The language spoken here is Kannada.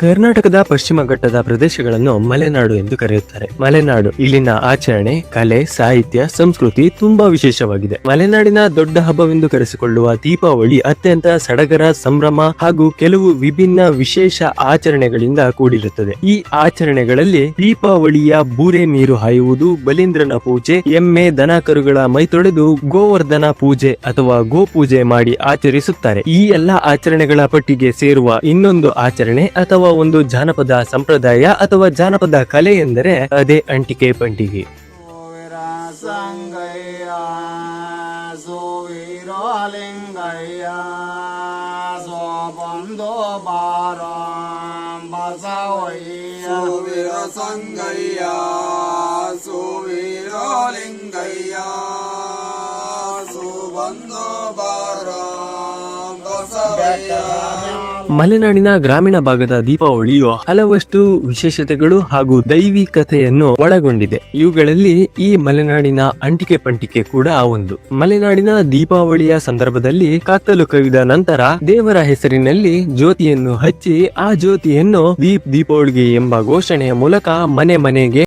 ಕರ್ನಾಟಕದ ಪಶ್ಚಿಮ ಘಟ್ಟದ ಪ್ರದೇಶಗಳನ್ನು ಮಲೆನಾಡು ಎಂದು ಕರೆಯುತ್ತಾರೆ. ಮಲೆನಾಡು ಇಲ್ಲಿನ ಆಚರಣೆ, ಕಲೆ, ಸಾಹಿತ್ಯ, ಸಂಸ್ಕೃತಿ ತುಂಬಾ ವಿಶೇಷವಾಗಿದೆ. ಮಲೆನಾಡಿನ ದೊಡ್ಡ ಹಬ್ಬವೆಂದು ಕರೆಸಿಕೊಳ್ಳುವ ದೀಪಾವಳಿ ಅತ್ಯಂತ ಸಡಗರ, ಸಂಭ್ರಮ ಹಾಗೂ ಕೆಲವು ವಿಭಿನ್ನ ವಿಶೇಷ ಆಚರಣೆಗಳಿಂದ ಕೂಡಿರುತ್ತದೆ. ಈ ಆಚರಣೆಗಳಲ್ಲಿ ದೀಪಾವಳಿಯ ಬೂರೆ ನೀರು ಹಾಯುವುದು, ಬಲೀಂದ್ರನ ಪೂಜೆ, ಎಮ್ಮೆ ದನ ಕರುಗಳ ಮೈ ತೊಳೆದು ಗೋವರ್ಧನ ಪೂಜೆ ಅಥವಾ ಗೋ ಪೂಜೆ ಮಾಡಿ ಆಚರಿಸುತ್ತಾರೆ. ಈ ಎಲ್ಲಾ ಆಚರಣೆಗಳ ಪಟ್ಟಿಗೆ ಸೇರುವ ಇನ್ನೊಂದು ಆಚರಣೆ ಅಥವಾ ಒಂದು ಜಾನಪದ ಸಂಪ್ರದಾಯ ಅಥವಾ ಜಾನಪದ ಕಲೆ ಎಂದರೆ ಅದೇ ಅಂಟಿಕೆ ಪಂಟಿಗೆ ಸಂಗಯ್ಯ, ಸುವೀರೋ ಲಿಂಗಯ್ಯ ಬಾರ ಬಸವಯ್ಯ. ಮಲೆನಾಡಿನ ಗ್ರಾಮೀಣ ಭಾಗದ ದೀಪಾವಳಿಯು ಹಲವಷ್ಟು ವಿಶೇಷತೆಗಳು ಹಾಗೂ ದೈವಿಕತೆಯನ್ನು ಒಳಗೊಂಡಿದೆ. ಇವುಗಳಲ್ಲಿ ಈ ಮಲೆನಾಡಿನ ಅಂಟಿಕೆ ಪಂಟಿಕೆ ಕೂಡ ಒಂದು. ಮಲೆನಾಡಿನ ದೀಪಾವಳಿಯ ಸಂದರ್ಭದಲ್ಲಿ ಕತ್ತಲು ಕವಿದ ನಂತರ ದೇವರ ಹೆಸರಿನಲ್ಲಿ ಜ್ಯೋತಿಯನ್ನು ಹಚ್ಚಿ ಆ ಜ್ಯೋತಿಯನ್ನು ದೀಪ್ ದೀಪಾವಳಿಗೆ ಎಂಬ ಘೋಷಣೆಯ ಮೂಲಕ ಮನೆ ಮನೆಗೆ